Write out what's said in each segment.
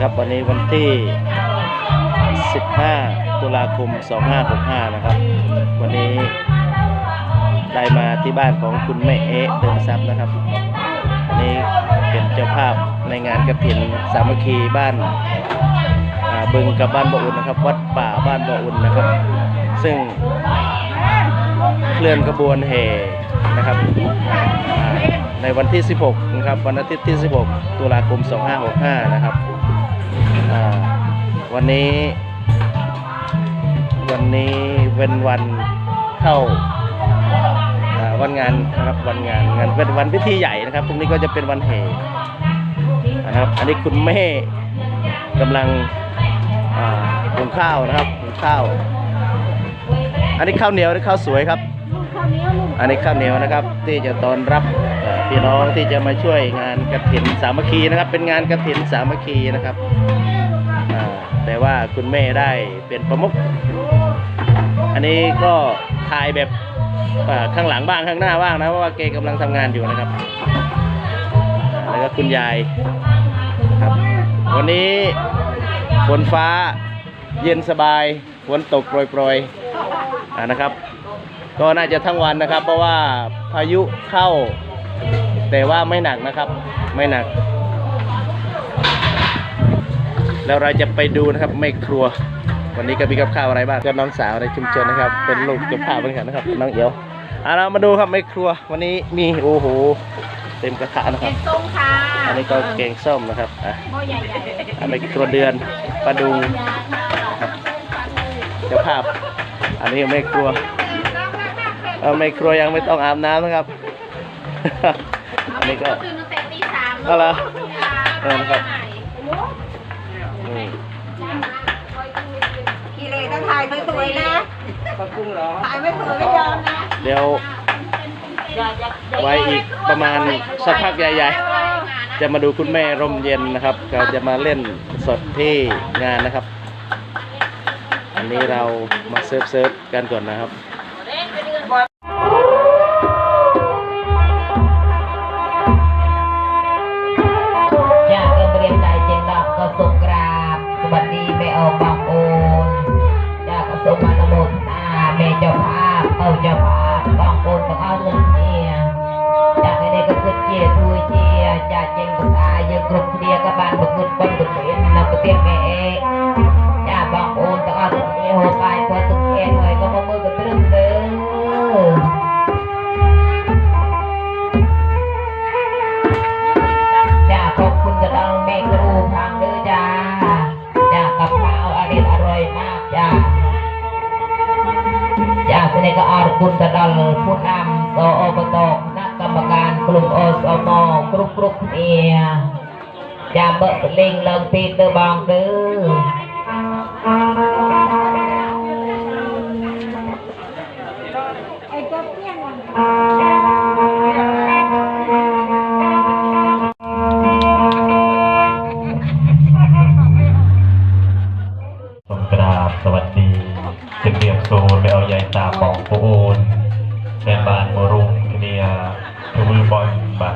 นะครับวันนี้วันที่ 15 ตุลาคม 2565 นะครับ วันนี้ได้มาที่บ้านของคุณแม่เอ๊ะเติมทรัพย์นะครับวันนี้เป็นเจ้าภาพในงานกระถินสามัคคีบ้านาบึงกับบ้านบ่ออุ่นนะครับ วัดป่าบ้านบ่ออุ่นนะครับ ซึ่งเคลื่อนกระบวนแห่นะครับในวันที่ 16 นะครับ วันอาทิตย์ที่ 16 ตุลาคม 2565 นะครับ วันนี้ วันนี้เป็นวันเข้าวันงานนะครับวันงานงานเป็นวันพิธีใหญ่นะครับพรุ่งนี้ก็จะเป็นวันแห่นะครับ อันนี้คุณแม่กำลังหุงข้าวนะครับหุงข้าว อันนี้ข้าวเหนียวหรือข้าวสวยครับ อันนี้ข้าวเหนียวนะครับ ที่จะต้อนรับพี่น้องที่จะมาช่วยงานกระถินสามัคคีนะครับ เป็นงานกระถินสามัคคีนะครับ แต่ว่าคุณแม่ได้เป็นประมุขอันนี้ก็ถ่ายแบบข้างหลังบ้างข้างหน้าบ้างนะเพราะว่าเกกำลังทำงานอยู่นะครับ แล้วก็คุณยายครับวันนี้ฝนฟ้าเย็นสบายฝนตกโปรยๆอ่านะครับ ก็น่าจะทั้งวันนะครับ เพราะว่าพายุเข้า แต่ว่าไม่หนักนะครับ ไม่หนัก แล้วเราจะไปดูนะครับไม่ครัว วันนี้ก็มีกับข้าวอะไรบ้างก็น้องสาวในชุมชนนะครับ เป็นลูกเจ้าภาพเหมือนกันนะครับน้องเอ๋ยวเอาเรามาดูครับไม่ครัว วันนี้มีโอ้โหเต็มกระทะนะคแกรับ งส้มค่ะอันนี้ก็แกงส้มนะครับอะหม้อใหญ่อันนี้ครัวเดือนปลาดุงครับเจ้าภาพ อันนี้ไม่ครัว เออไม่ครัวยังไม่ต้องอาบน้ำนะครับๆอันนี้ก็ ตื่นตั้งแต่ตีสามเอาเหรอเออนะครับ อืมพี่เลยต้องถ่ายสวยๆนะถ่ายไม่สวยไม่ยอมนะเดี๋ยวไว้อีกประมาณสักพักใหญ่ๆ จะมาดูคุณแม่ร่มเย็นนะครับเราจะมาเล่นสดที่งานนะครับ อันนี้เรามาเซิร์ฟเซิร์ฟกันก่อนนะครับ ยเจียอยากเจงภา รุ๊ปกรุ๊ปเอียจ้าเบิกเล่งเลิงปีเตอร์บองเด้อ สมกราบสวัสดีจึงเรียมโซนไปเอาใหญ่ตาปองปูโอนแม่บ้านบ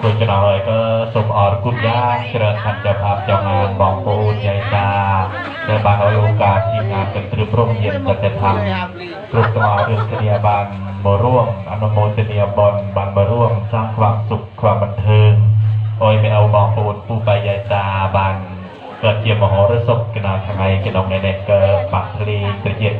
เกิดเฮียกำนึกบานกึดสร้างบอลตาศาสนาแจ้งประสากันน้องในแน่นอบัด คุณจะน้อยก็สมอรคุณย่างเชิญท่านเจ้าภาพเจ้างานบองปูนใหญ่ตาในบางโอกาสที่งานเป็นตรึมร่มเย็นจะจะทำกลุ่มตัวเรื่องเสียบันมาร่วมอนุโมทนียบนบันมาร่วมสร้างความสุขความบันเทิงโอ้ยไม่เอาบองปูนผู้ไปใหญ่ตาบันเกิดเจียมมโหรสพกันนาทางไงกันองในเนกเกิดปักทลีตระเจียต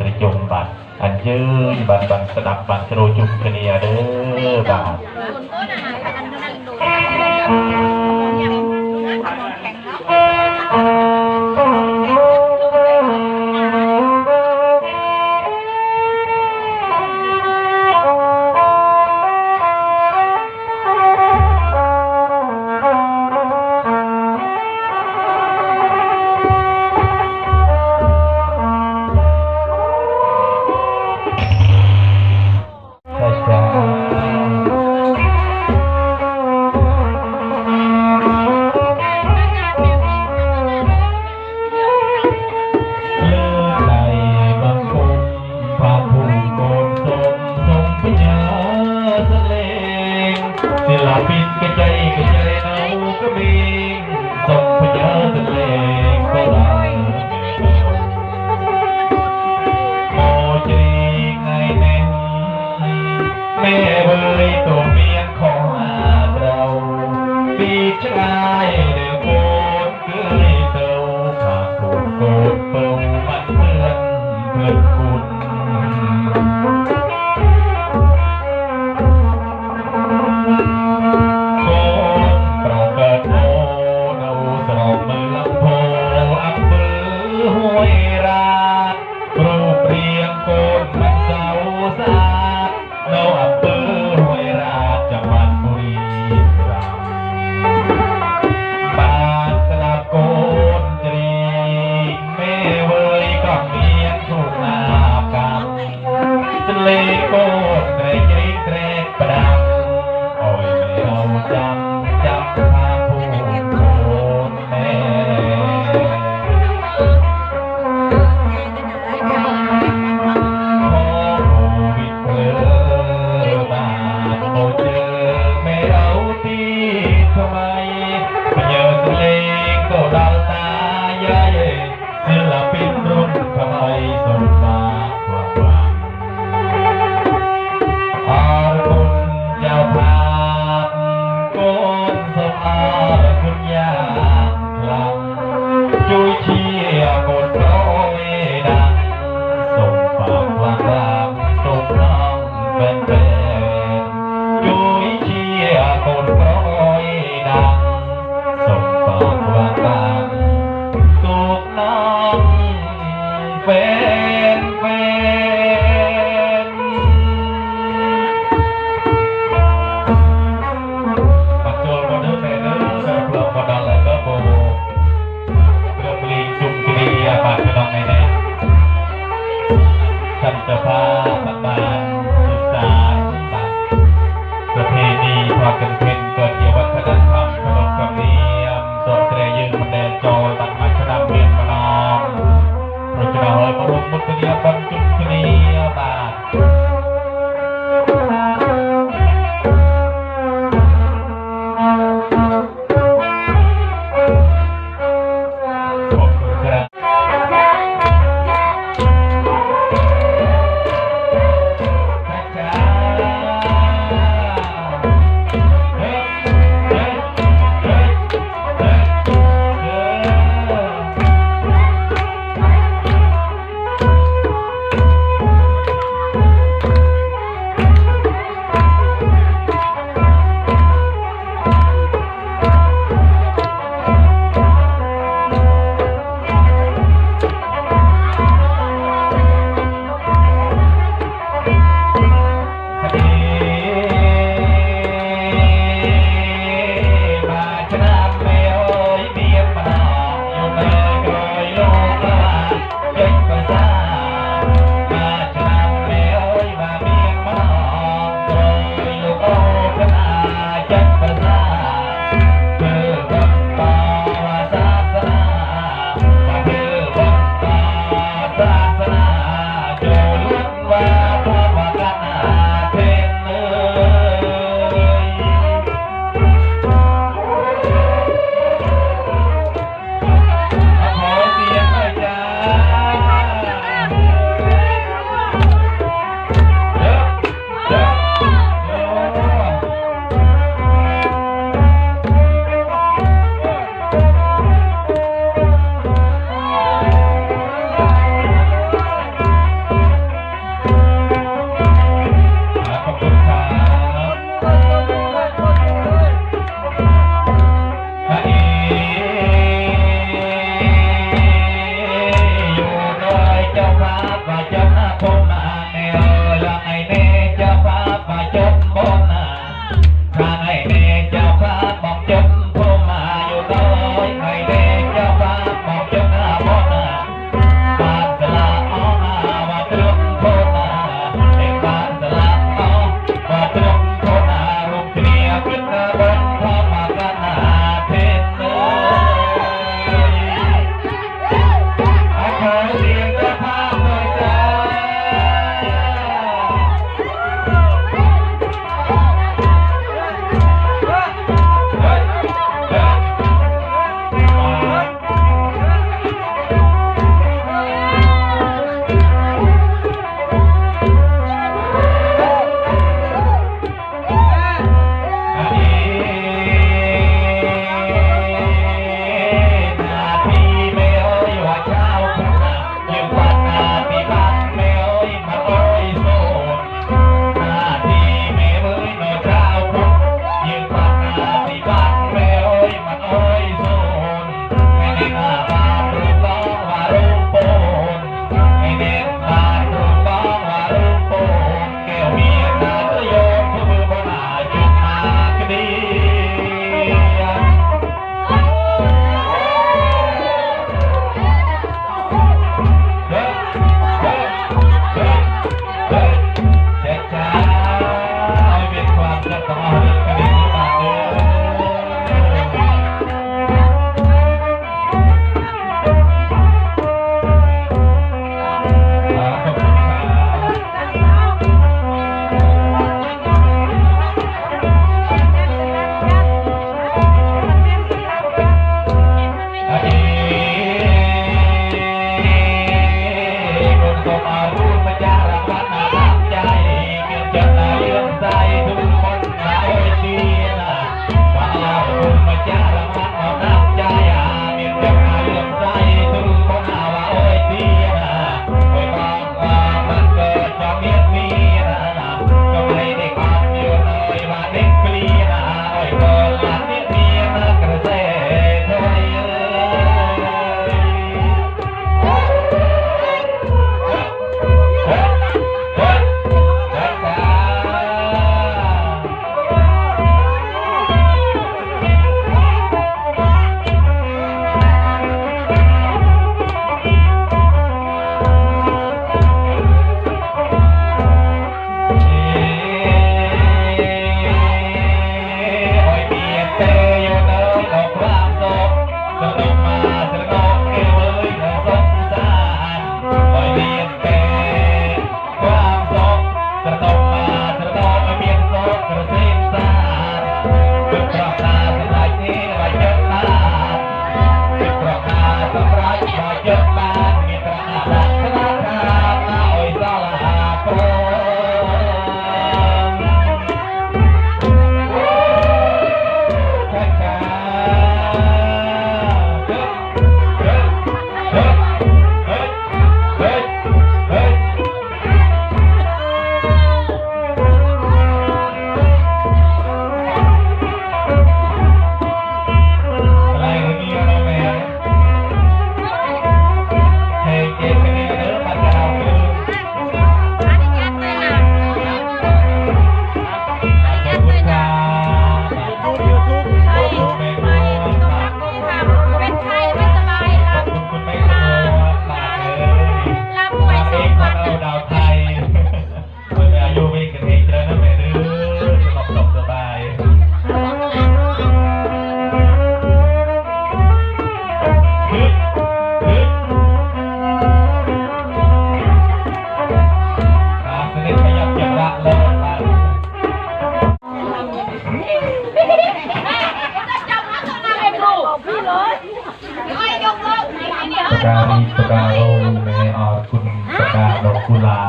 បការីបការូនៃអរគុណបកាដកគុលា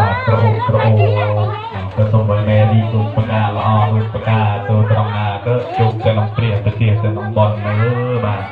បាទប្រអូប្រអូក៏សូមឲ្យមេរីគុំបកាល្អគុំបកាទៅត្រង់ណាក៏ជួបតែនឹងព្រះប្រទេសទៅនឹងបនមើបាទ